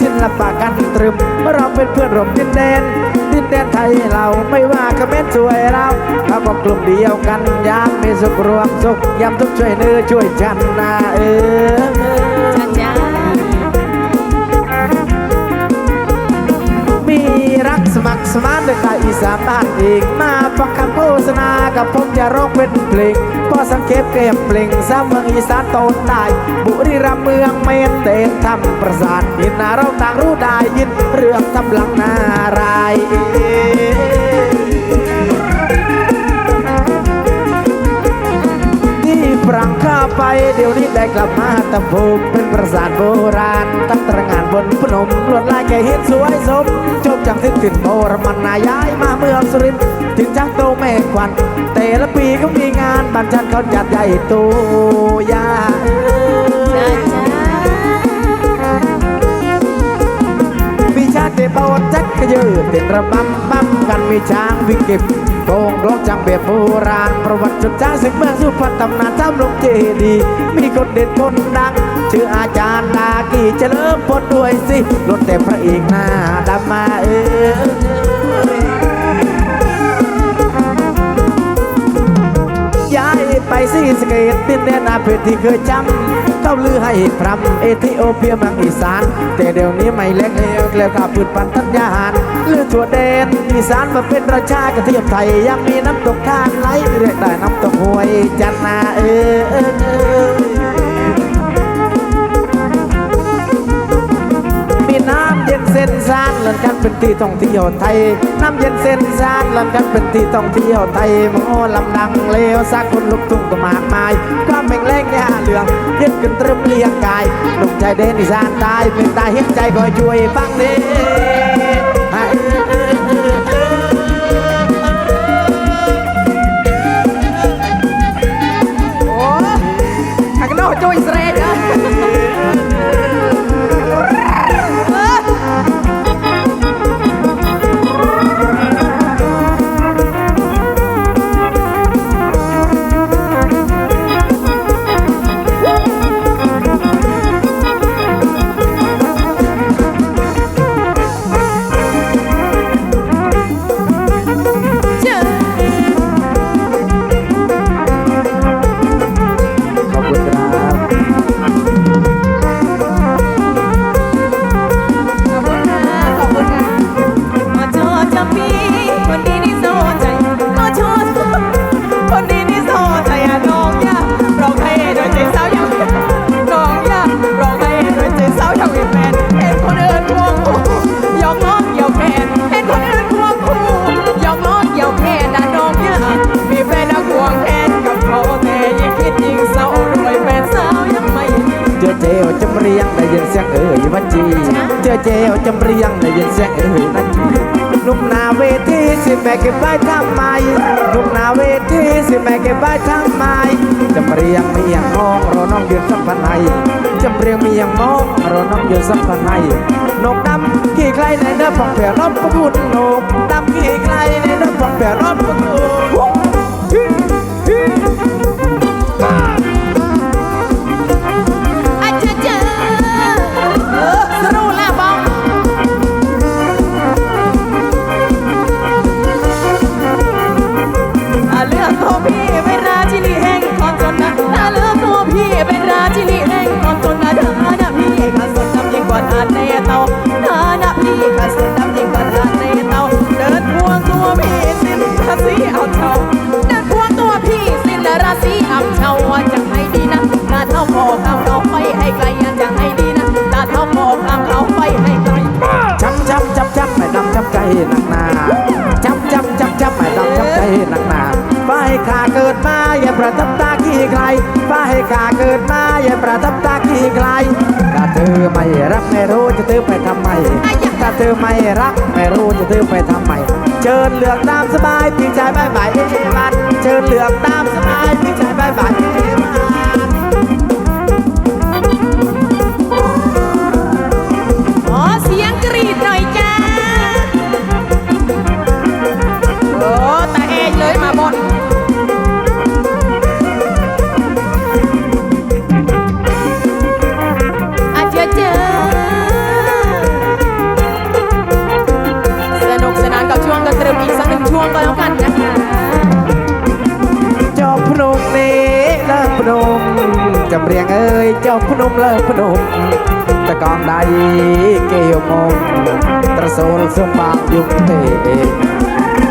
ศิลปะกันตรึมเราเป็นเพื่อนร่วมดินแดน ดินแดนไทยเราไม่ว่าเม็นช่วยเราเขาก็กลุ่มเดียวกันยามมีสุขรวมสุขยามทุกข์ช่วยเนื้อช่วยจันนะเออจ้าจ้า สมานเด้วยกายอีสานบ้านเองมาฟังคำโฆษณากับผมจะร้องเป็นเพลงพอสังเกตเกมเพลงสามเมืองอีสานโตนได้บุรีรัมย์เมืองเมนเตนทำประสานยินนาเราต่างรู้ได้ยินเรื่องทำหลังนารายที่ฝรั่งข้าไปเดี๋ยวนี้ได้กลับมาตะภูมิเป็นปราสาทโบราณตั้งตระงาน บนพนมลวดลายแก่เห็นสวยสมจบจากที่ถิ่นโบรมันนายย้ายมาเมืองสุรินทร์ถึงจังโตแม่ควัน แต่ละปีก็มีงานบานฉันเขาจัดใหญ่โตยาจ้ามีชาติเบาจักกระยือเต้นระบำบำกันมีช้างวิกิบโป่งร้องจังแบบโบราณประวัติจุดจ้างศึกเมืองสุพรรณตำนานจำลงเจดีย์มีคนเด่นคนดัง ชื่ออาจารย์นากีเฉลิมพลด้วยสิรถแต่พระเอกหน้าดำมาเออย้ายไปซีสเกตดินแดนอาเพชรที่เคยจำเขาลือให้พรำเอธิโอเปียมืองอีสาน แต่เดี๋ยวนี้ไม่เล็กแล้วแล้วกับพืชพันธุ์ธัญญาหารลือทั่วแดนอีสานมาเป็นราชากระเทียมไทย ยังมีน้ำตกท่านไหลเรียกได้น้ำตกห้วยจันนาเออ น้ำเย็นเส้นซานลันกันเป็นที่ท่องเที่ยวไทย น้ำเย็นเส้นซานลันกันเป็นที่ท่องเที่ยวไทยมโอลำดังเลวสักคนลุกทุ่งก็มากมาย ความแม่งแรงยาเหลืองเย็นกันตรึมเลียงกายหนุ่มชายเดนอีสานตายเป็นตาเห็นใจคอยช่วยฟังเด้ ยงได้ยินเสียงเอ่ยวันจีเจอเจวจำเรียงได้ยินเสียงเอ่ยวันจีนุ่มนาเวทีสิแม่เก็บไว้ทำไมนุ่มนาเวทีสิแม่เก็บไว้ทำไมจำเรียงมีอย่างมองรอน้องยืนสัมพันธ์ให้จำเรียงมีอย่างมองรอน้องยืนสัมพันธ์ให้นกดำขี่ใครในเนื้อผ่องแผ่รอบประกุนนกดำขี่ใครในเนื้อผ่องแผ่รอบประกุน ข้าเกิดมาอย่าประทับตาขี้ใครฝ้าให้ข้าเกิดมาอย่าประทับตาขี้ใครถ้าเธอไม่รักไม่รู้จะเธอไปทำไมถ้าเธอไม่รักไม่รู้จะเธอไปทำไมเชิญเลือกตามสบายพี่ชายบายบายมันเชิญเลือกตามสบายพี่ชายบายบาย នំលើភ្នំតកងដៃគេមកត្រសូលសុំបាក់យុគទេ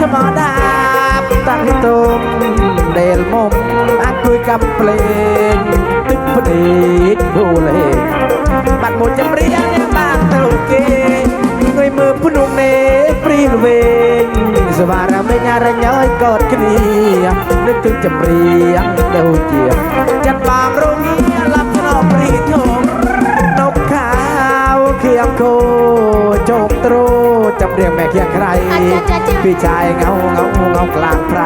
ធម្មតាតាំងទុំដែលមកអាចគួយកំភ្លេងទឹកភ្នែកគូលេបាត់មកចម្រៀងអ្នកបាក់ទៅគេគួយមើលភ្នំនេះព្រីលវេងសវារមេញរញើយកត់គ្នានឹកទឹកចម្រៀងដូចជា ចិត្តបាមរងលា อยกอดกันนี้นึกถึงจำเรียงเดาเจียมจัดบางโรงเรียนรับนอกปรีทงนกขาวเคียงโคโจกตรูจำเรียงแม่เคียงใคร พี่ชายเงาเงาเงากลางไพร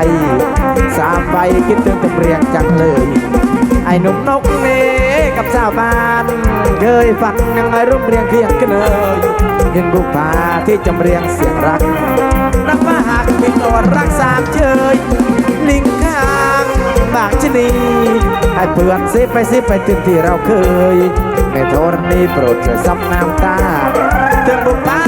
สามใบคิดถึงจำเรียงจังเลย ไอ้หนุ่มนกเนกับชาวบ้าน เคยฝันยังไงรูปเรียงเคียงกันเลยเห็นบุกผาที่จำเรียงเสียงรักรักมาหากเป็นตัวรักสามเชยลิงข้างบางชนีให้เพื่อนซิไปซิไปถึงที่เราเคย ในโทรนี้โปรดจะซับน้ำตาเธอบุกผา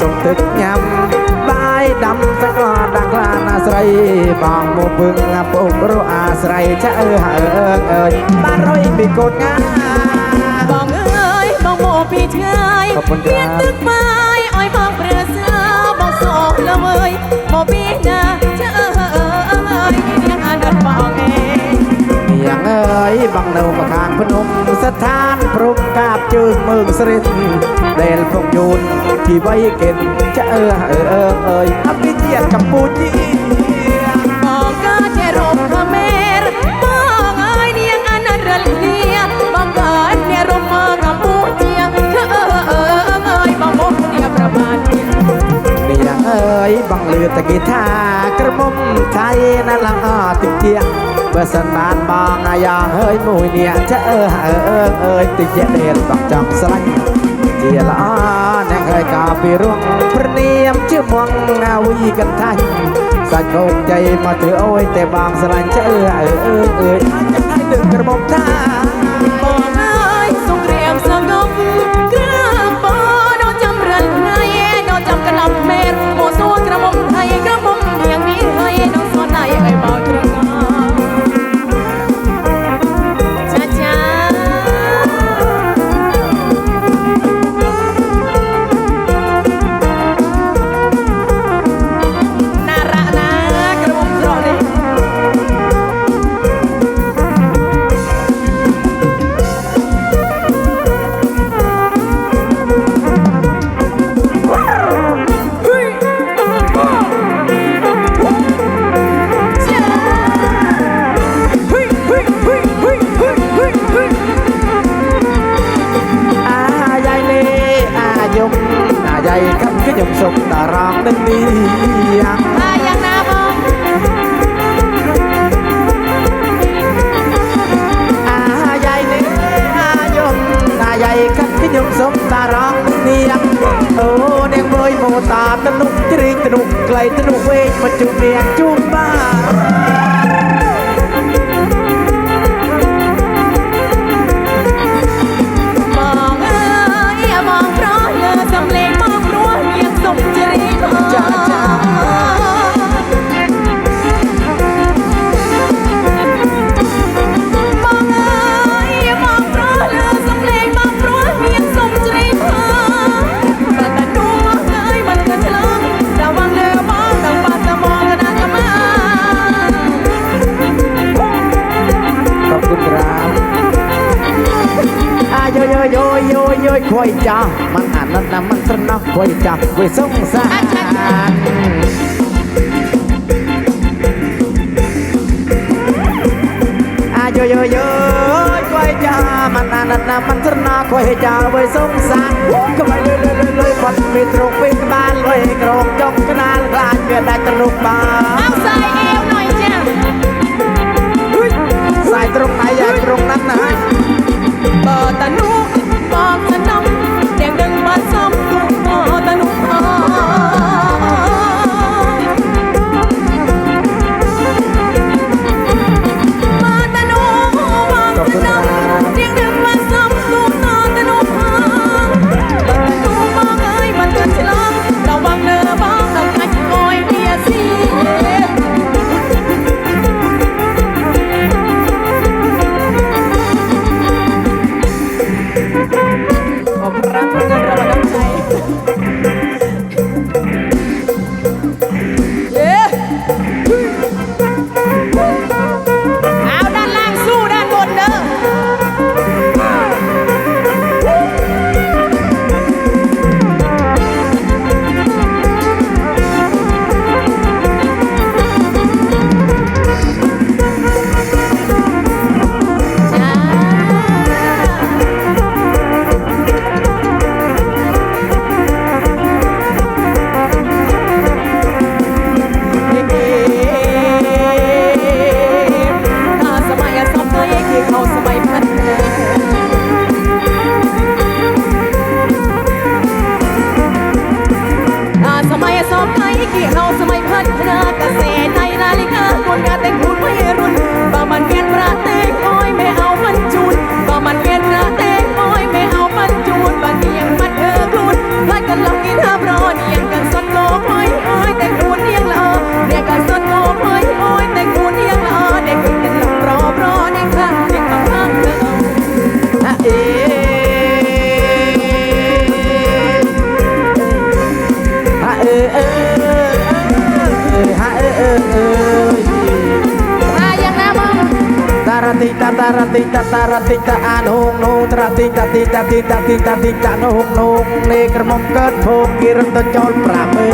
សុំទឹកញ៉ាំបាយដាំទឹកក៏ដាក់ខ្លាណាស្រីបងមកពឹងពុករស់អាស្រ័យចាអើហើអើអើយបានរយពីកូនងាបងអើយបងមកពីឆ្ងាយមានទឹកបាយអោយបងព្រះស្លាបងសោកលើមើយមកពីណាចាអើអើអើយនឹងអានដល់បងឯង ยบอกเรือเสือบอกโซละเว้ยโมพี่นะจะเออเออเออเอ้ยงเองเมียบังเนามาข้างพนมสถานพรุกกาบจึงมืองสรินเดลพงยูนที่ไว้เก็นจะเออเออเออเอยอภิเจียกับปูจีบอกก็จะรบเมรบอกเอ้ยเรียงอันนั้นระเลียบอกเอ้ยเนี่ยรบมากับปูจีจะเออเออเอ้ยบอกโมเนี่ยประมาณนี้เมียงเอ้ยบังเลือตะกีทากระมุมไทยนั่นลังอ้อติเจียง បើសិនបានបងអាយ៉ាងហើយមួយនេះចាអើអើអើអើតិចទៀតបងចង់ស្រឡាញ់ជាល្អអ្នកហើយក៏ពីរួងព្រាមជាមងអាវីកន្តាញ់សាច់កូនចៃមកធ្វើអូយតែបងស្រឡាញ់ចាអើអើអើអើនឹងក្រមុំតាអូ ញុំសុំតារងនាងអូនាងមើលម៉ូតាតនុកជ្រីកតនុកក្លែងតនុកវេកមកជុំនាងជុំបា យចាស់មិនអាណិតណាមិនត្រណោះវ័យចាស់វ័យសង្សារយយយខ្វៃចាមិនអាណិតណាមិនស្រណាខ្វៃចាវៃសងសាខ្វៃលលលលបាត់ពីត្រង់ពីក្បាលវៃក្រងចុកក្នាលខ្លាចវាដាច់ទៅលោកបាន អើហាអើអើអើអាយ៉ាងណាមកតារតិតាតារតិតាតារតិតាអានហងនោត្រាតិតាតិតាតិតាតិតាតិតានោហងនោនេក្រមុំកើតភោគគិរិនតចោលប្រាំអើ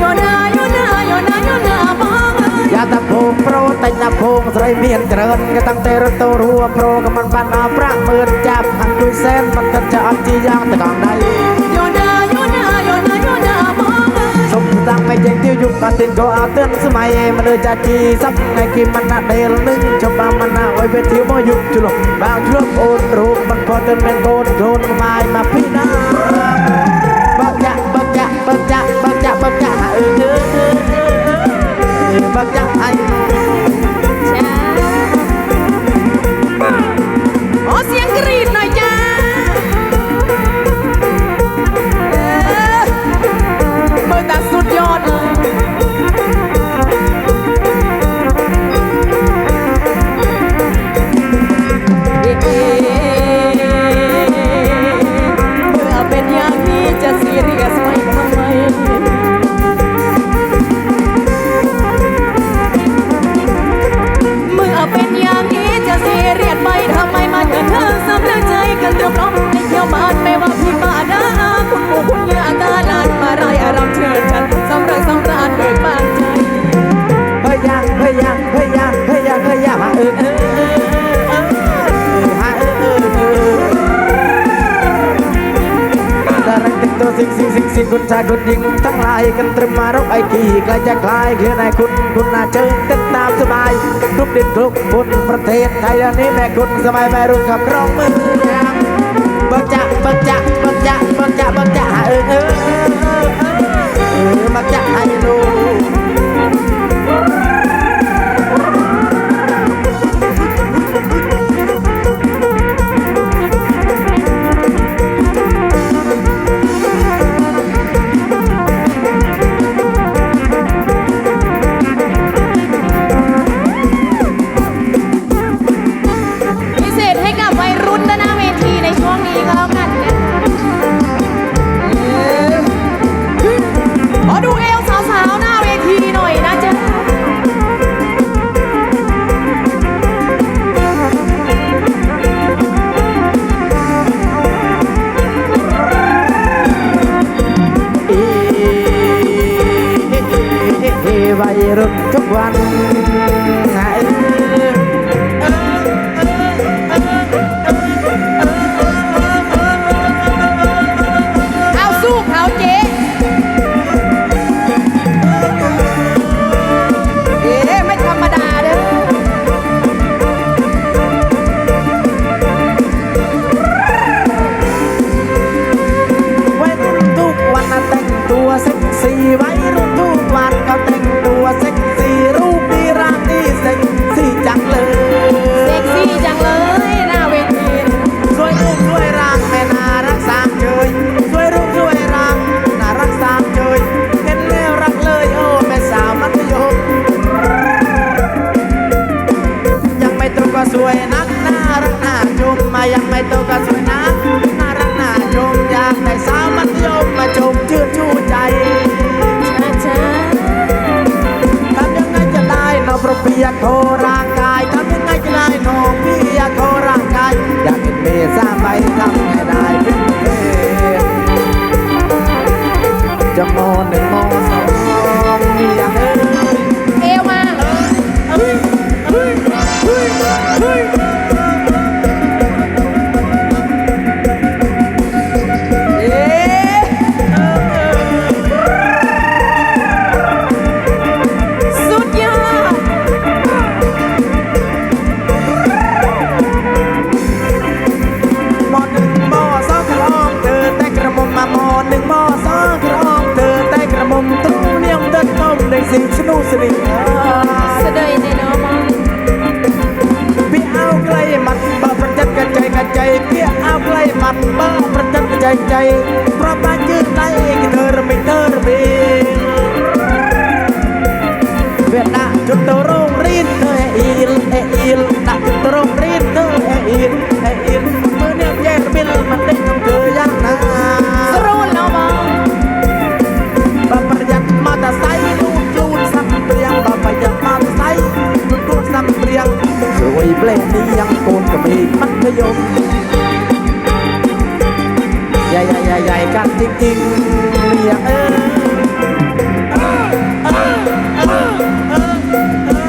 យោណាយោណាយោណាយោណាបងយ៉ាតាភោគប្រតិណាភោគស្រីមានច្រើនក៏តាំងតែរត់ទៅរួប្រក៏មិនបានដល់ប្រាក់មើលចាប់អង្គុយសែនមិនគិតចាអត់ជាយ៉ាងទាំងដៃ តាំងមិនចេញទៀវយុគក៏ទិញក៏អត់ទិញសម័យមនុស្សចាជីសឹកថ្ងៃគីមិនណាដែលនឹងចាប់មិនណាអុយវាធៀវមកយុគឆ្លោះបាក់ឆ្លោះអូនរូបមិនក៏ទិញមិនកូនរូនម៉ាយមកពីណាបើចាក់បើចាក់បើចាក់បើចាក់បើចាក់អើយបើចាក់ គុណណាជើងទឹកតាមសបាយគ្រប់ดินគ្រប់គុណប្រទេសថៃនេះແມ່គុណសម័យแม่រឿងខាងក្រុងមើលបើចាក់បើចាក់បើចាក់បើចាក់បើចាក់អើអើមកចាក់អើ เปียกโทรัง ใจใจ เพราะบ้านยืนในเธอไม่เธอระเวียดนาจุดตโรงรีนเธอเออิลเออิลนักจุดตโรงรีนเธอเออิลเออิลมือเนี่ยแย่บิลมันได้ต้องเธออยังนาสรู้แล้วมองบาประหยัดมาแต่ไซลูดลูดสัมเปรียงบาประหยัดมาแต่ไซลูดลูดสัมเปรียงสวยเปล่งนี้ยังโกนกับมีมัธยม ใหญ่ใหญ่ใหญ่ใหญ่กันจริงๆเรียกเออเออเออเออ